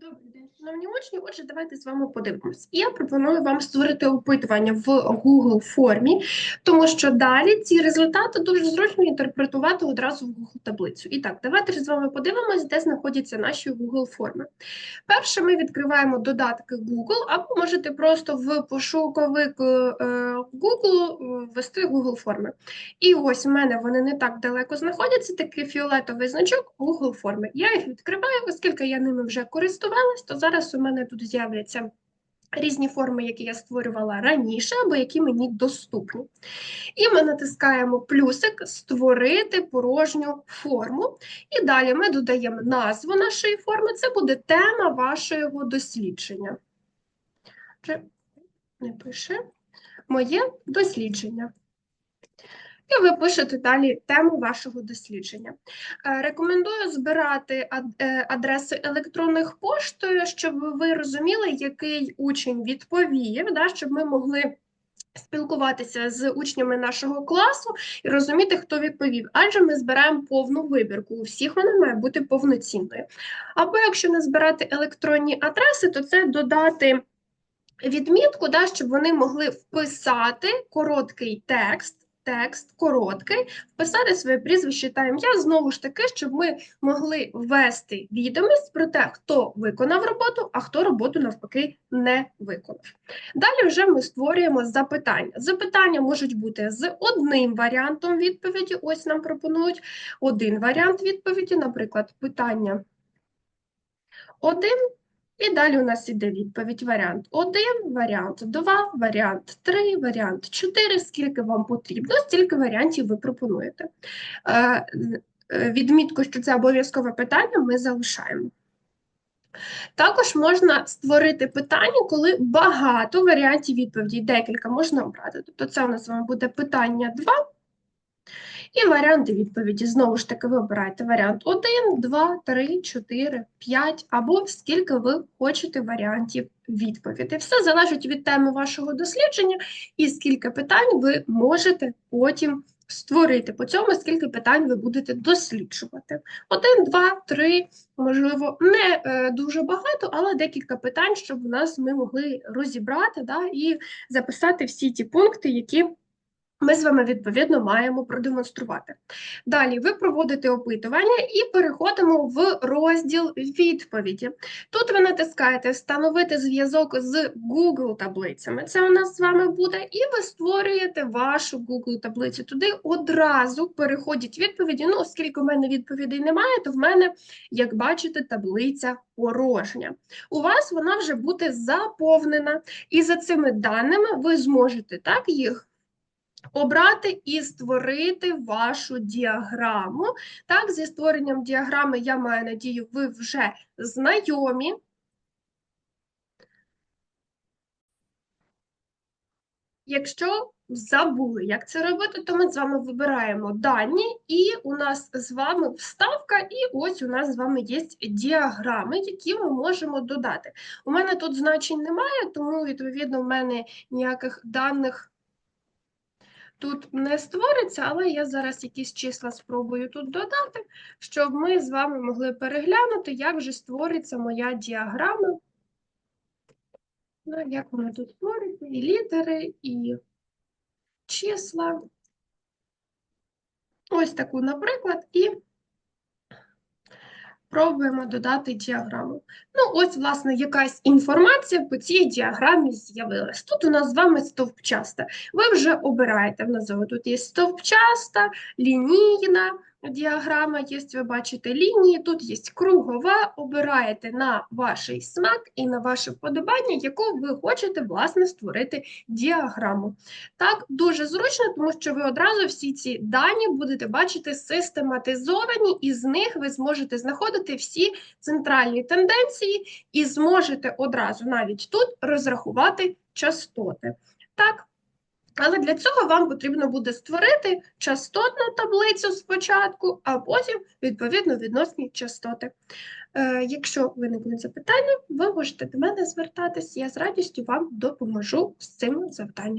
Добрий день, шановні учні. Отже, давайте з вами подивимось. Я пропоную вам створити опитування в Google формі, тому що далі ці результати дуже зручно інтерпретувати одразу в Google таблицю. І так, давайте з вами подивимось, де знаходяться наші Google форми. Перше, ми відкриваємо додатки Google, або можете просто в пошуковик е, Google е, ввести Google форми. І ось у мене вони не так далеко знаходяться, такий фіолетовий значок Google форми. Я їх відкриваю, оскільки я ними вже користувалась, то зараз у мене тут з'являться різні форми, які я створювала раніше, або які мені доступні. І ми натискаємо плюсик Створити порожню форму. І далі ми додаємо назву нашої форми. Це буде тема вашого дослідження. Не пише моє дослідження. І ви пишете далі тему вашого дослідження. Е, Рекомендую збирати е, адреси електронних пошт, щоб ви розуміли, який учень відповів, да, щоб ми могли спілкуватися з учнями нашого класу і розуміти, хто відповів. Адже ми збираємо повну вибірку. У всіх вона має бути повноцінною. Або якщо не збирати електронні адреси, то це додати відмітку, да, щоб вони могли вписати короткий текст. Текст короткий, вписати своє прізвище та ім'я, знову ж таки, щоб ми могли ввести відомість про те, хто виконав роботу, а хто роботу навпаки не виконав. Далі вже ми створюємо запитання. Запитання можуть бути з одним варіантом відповіді. Ось нам пропонують один варіант відповіді, наприклад, питання 1. І далі у нас іде відповідь варіант 1, варіант 2, варіант 3, варіант 4. Скільки вам потрібно, стільки варіантів ви пропонуєте. Е, е, Відмітку, що це обов'язкове питання, ми залишаємо. Також можна створити питання, коли багато варіантів відповіді, декілька можна обрати. Тобто це у нас з вами буде питання 2 і варіанти відповіді. Знову ж таки, ви обираєте варіант 1, 2, 3, 4, 5 або скільки ви хочете варіантів відповіді. Все залежить від теми вашого дослідження і скільки питань ви можете потім створити. По цьому скільки питань ви будете досліджувати. Один, два, три, можливо, не е, дуже багато, але декілька питань, щоб у нас ми могли розібрати да, і записати всі ті пункти, які ми з вами відповідно маємо продемонструвати. Далі ви проводите опитування і переходимо в розділ відповіді. Тут ви натискаєте Встановити зв'язок з Google таблицями. Це у нас з вами буде, і ви створюєте вашу Google таблицю. Туди одразу переходять відповіді. Ну, оскільки в мене відповідей немає, то в мене, як бачите, таблиця порожня. У вас вона вже буде заповнена, і за цими даними ви зможете так їх обрати і створити вашу діаграму. Так, зі створенням діаграми, я маю надію, ви вже знайомі. Якщо забули, як це робити, то ми з вами вибираємо дані, і у нас з вами вставка, і ось у нас з вами є діаграми, які ми можемо додати. У мене тут значень немає, тому, відповідно, в мене ніяких даних тут не створиться, але я зараз якісь числа спробую тут додати, щоб ми з вами могли переглянути, як же створиться моя діаграма. Ну, як вона тут створиться, і літери, і числа. Ось таку, наприклад, і пробуємо додати діаграму. Ну, ось, власне, якась інформація по цій діаграмі з'явилась. Тут у нас з вами стовпчаста. Ви вже обираєте в назову. Тут є стовпчаста, лінійна діаграма, є, ви бачите лінії, тут є кругова, обираєте на ваш смак і на ваше вподобання, яку ви хочете, власне, створити діаграму. Так, дуже зручно, тому що ви одразу всі ці дані будете бачити систематизовані, і з них ви зможете знаходити всі центральні тенденції і зможете одразу навіть тут розрахувати частоти. Так, але для цього вам потрібно буде створити частотну таблицю спочатку, а потім, відповідно, відносні частоти. Е, якщо виникнуть запитання, ви можете до мене звертатись, я з радістю вам допоможу з цим завданням.